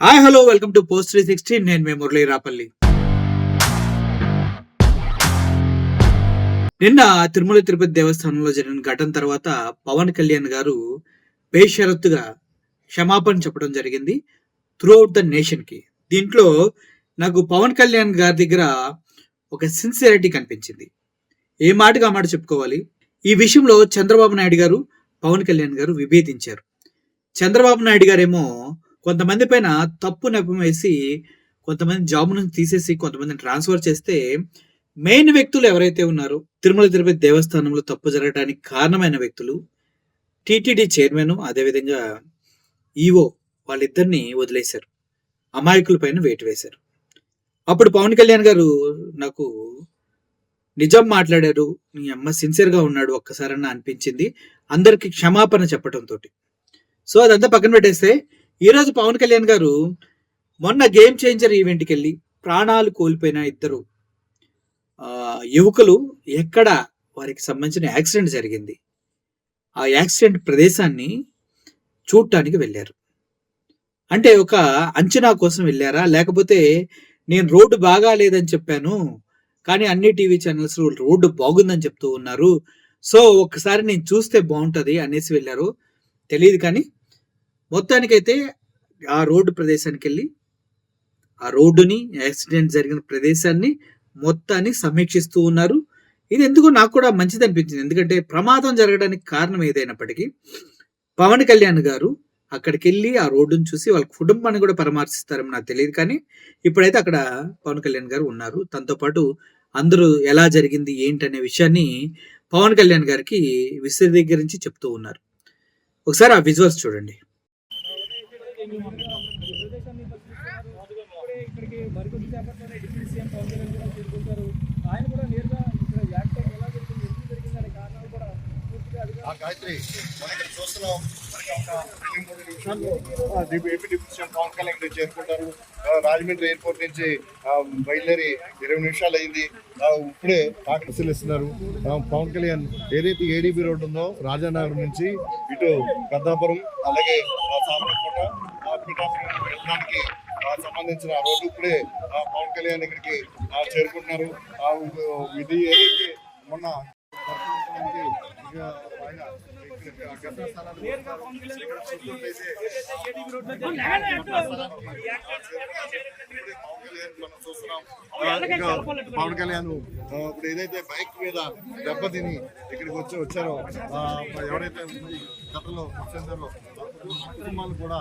Hi hello welcome to post three sixty నేను మీ మురళీ రాపల్లి. నిన్న తిరుమల తిరుపతి దేవస్థానంలో జరిగిన ఘటన తర్వాత పవన్ కళ్యాణ్ గారు బేషరత్తుగా క్షమాపణ చెప్పడం జరిగింది త్రూ అవుట్ ద నేషన్కి. దీంట్లో నాకు పవన్ కళ్యాణ్ గారి దగ్గర ఒక సిన్సియారిటీ కనిపించింది. ఏ మాటగా మాట చెప్పుకోవాలి? ఈ విషయంలో చంద్రబాబు నాయుడు గారు పవన్ కళ్యాణ్ గారు విభేదించారు. చంద్రబాబు నాయుడు గారేమో కొంతమంది పైన తప్పు నెపం వేసి కొంతమంది జాబ్ నుంచి తీసేసి కొంతమందిని ట్రాన్స్ఫర్ చేస్తే మెయిన్ వ్యక్తులు ఎవరైతే ఉన్నారో తిరుమల తిరుపతి దేవస్థానంలో తప్పు జరగడానికి కారణమైన వ్యక్తులు టీటీడీ చైర్మన్ అదేవిధంగా ఈవో వాళ్ళిద్దరిని వదిలేశారు. అమాయకుల పైన వేటు వేశారు. అప్పుడు పవన్ కళ్యాణ్ గారు నాకు నిజం మాట్లాడారు మీ అమ్మ సిన్సియర్గా ఉన్నాడు ఒక్కసారన్నా అనిపించింది అందరికీ క్షమాపణ చెప్పడంతో సో అదంతా పక్కన పెట్టేస్తే ఈరోజు పవన్ కళ్యాణ్ గారు మొన్న గేమ్ చేంజర్ ఈవెంట్కి వెళ్ళి ప్రాణాలు కోల్పోయిన ఇద్దరు యువకులు ఎక్కడ వారికి సంబంధించిన యాక్సిడెంట్ జరిగింది. ఆ యాక్సిడెంట్ ప్రదేశాన్ని చూడటానికి వెళ్ళారు. అంటే ఒక అంచనా కోసం వెళ్ళారా? లేకపోతే నేను రోడ్డు బాగా లేదని చెప్పాను కానీ అన్ని టీవీ ఛానల్స్ రోడ్డు బాగుందని చెప్తూ ఉన్నారు సో ఒక్కసారి నేను చూస్తే బాగుంటుంది అనేసి వెళ్ళారు. తెలియదు కానీ మొత్తానికైతే ఆ రోడ్డు ప్రదేశానికి వెళ్ళి ఆ రోడ్డుని యాక్సిడెంట్ జరిగిన ప్రదేశాన్ని మొత్తాన్ని సమీక్షిస్తూ ఉన్నారు. ఇది ఎందుకో నాకు కూడా మంచిది అనిపించింది. ఎందుకంటే ప్రమాదం జరగడానికి కారణం ఏదైనప్పటికీ పవన్ కళ్యాణ్ గారు అక్కడికి వెళ్ళి ఆ రోడ్డును చూసి వాళ్ళ కుటుంబాన్ని కూడా పరామర్శిస్తారని నాకు తెలియదు. కానీ ఇప్పుడైతే అక్కడ పవన్ కళ్యాణ్ గారు ఉన్నారు. తనతో పాటు అందరూ ఎలా జరిగింది ఏంటి అనే విషయాన్ని పవన్ కళ్యాణ్ గారికి విశదీకరించి చెప్తూ ఉన్నారు. ఒకసారి ఆ విజువల్స్ చూడండి. ఇక్కడికి మరికొద్ది సేపట్లోనే డిప్యూటీ సీఎం పవన్ కళ్యాణ్ కూడా చేరుకుంటారు ఆయన కూడా నేరుగా ఇక్కడ ఎలా జరిగింది ఎందుకు జరిగింది అనే కారణాలు కూడా పూర్తిగా గాయత్రి మనం ఇక్కడ చూస్తున్నాం నిమిషాల్లో AP deputy CM Pawan Kalyan ఇక్కడ చేరుకుంటారు. రాజమండ్రి ఎయిర్పోర్ట్ నుంచి బయలుదేరి ఇరవై నిమిషాలు అయింది. ఇప్పుడే కాకరసీలు ఇస్తున్నారు పవన్ కళ్యాణ్ ఏదైతే ఏడీబీ రోడ్ ఉందో రాజానగర్ నుంచి ఇటు పెద్దాపురం అలాగే ఆ, సామర్లకోట వెళ్ళడానికి సంబంధించిన రోడ్డు ఇప్పుడే ఆ, పవన్ కళ్యాణ్ ఇక్కడికి ఆ, చేరుకుంటున్నారు ఆ, ఇది ఏదైతే మొన్న పవన్ కళ్యాణ్ మనం చూస్తున్నాం. కళ్యాణ్ ఇప్పుడు ఏదైతే బైక్ మీద దెబ్బతిని ఇక్కడికి వచ్చి వచ్చారో ఆ, ఎవరైతే గతంలో వచ్చారో ఆ కుటుంబాలు కూడా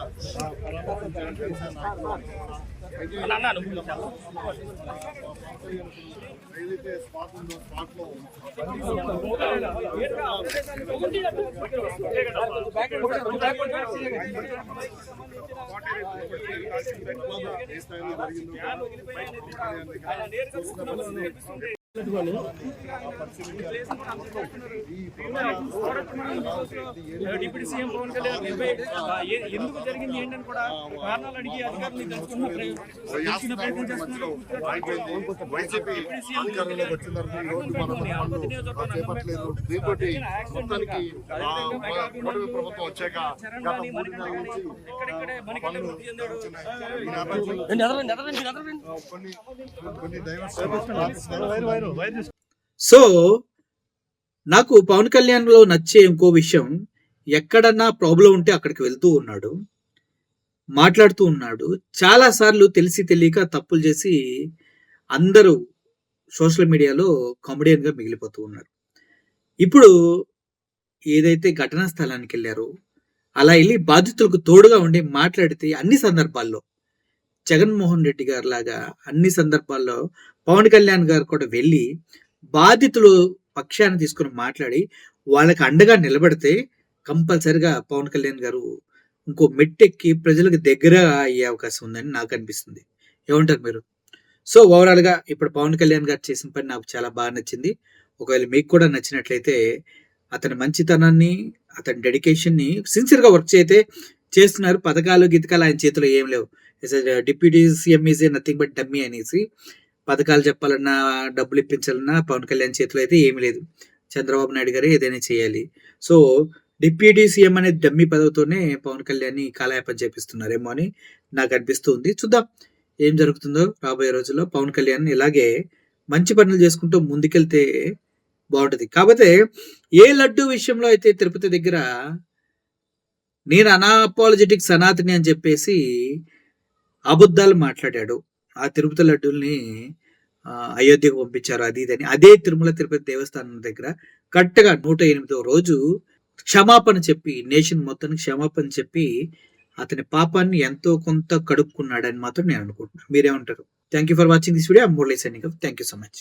ఏదైతే స్పాట్ ఉందో స్పాట్లో ఏ స్థాయిలో జరిగిందో డిప్యూటీ సీఎం పవన్ కళ్యాణ్ ఎందుకు జరిగింది ఏంటని కూడా కారణాలు అడిగి అధికారులు తెలుసుకున్న ప్ర- తెలుసుకునే ప్రయత్నం చేస్తున్నారు ప్రభుత్వం వచ్చాక కొన్ని కొన్ని సో నాకు పవన్ కళ్యాణ్లో నచ్చే ఇంకో విషయం ఎక్కడన్నా ప్రాబ్లం ఉంటే అక్కడికి వెళ్తూ ఉన్నాడు మాట్లాడుతూ ఉన్నాడు. చాలా సార్లు తెలిసి తెలియక తప్పులు చేసి అందరూ సోషల్ మీడియాలో కామెడియన్గా మిగిలిపోతూ ఉన్నారు. ఇప్పుడు ఏదైతే ఘటనా స్థలానికి వెళ్ళారో అలా వెళ్ళి బాధితులకు తోడుగా ఉండి మాట్లాడితే అన్ని సందర్భాల్లో జగన్మోహన్ రెడ్డి గారు లాగా అన్ని సందర్భాల్లో పవన్ కళ్యాణ్ గారు కూడా వెళ్ళి బాధితులు పక్షాన్ని తీసుకుని మాట్లాడి వాళ్ళకి అండగా నిలబడితే కంపల్సరిగా పవన్ కళ్యాణ్ గారు ఇంకో మెట్టెక్కి ప్రజలకు దగ్గర అయ్యే అవకాశం ఉందని నాకు అనిపిస్తుంది. ఏమంటారు మీరు? సో ఓవరాల్గా ఇప్పుడు పవన్ కళ్యాణ్ గారు చేసిన పని నాకు చాలా బాగా నచ్చింది. ఒకవేళ మీకు కూడా నచ్చినట్లయితే అతని మంచితనాన్ని అతని డెడికేషన్ని సిన్సియర్గా వర్క్ చేస్తే చేస్తున్నారు. పథకాలు గీతకాలు ఆయన చేతిలో ఏం లేవు. Deputy CM is nothing but dummy అనేసి పథకాలు చెప్పాలన్నా డబ్బులు ఇప్పించాలన్నా పవన్ కళ్యాణ్ చేతిలో అయితే ఏమీ లేదు. చంద్రబాబు నాయుడు గారే ఏదైనా చేయాలి. సో డిప్యూటీ సీఎం అనే డమ్మి పదవితోనే పవన్ కళ్యాణ్ కాలయాపన చేపిస్తున్నారేమో అని నాకు అనిపిస్తుంది చూద్దాం ఏం జరుగుతుందో రాబోయే రోజుల్లో పవన్ కళ్యాణ్ ఇలాగే మంచి పనులు చేసుకుంటూ ముందుకెళ్తే బాగుంటుంది. కాకపోతే ఏ లడ్డు విషయంలో అయితే తిరుపతి దగ్గర నేను అనాపాలజెటిక్ సనాతని అని చెప్పేసి అబద్ధాలు మాట్లాడాడు. ఆ తిరుపతి లడ్డుల్ని అయోధ్యకు పంపించారు అది ఇదని అదే తిరుమల తిరుపతి దేవస్థానం దగ్గర కరెక్ట్గా నూట ఎనిమిదో రోజు క్షమాపణ చెప్పి నేషన్ మొత్తానికి క్షమాపణ చెప్పి అతని పాపాన్ని ఎంతో కొంత కడుక్కున్నాడని మాత్రం నేను అనుకుంటున్నాను. మీరేమంటారు? Thank you for watching this video Murali signing thank you so much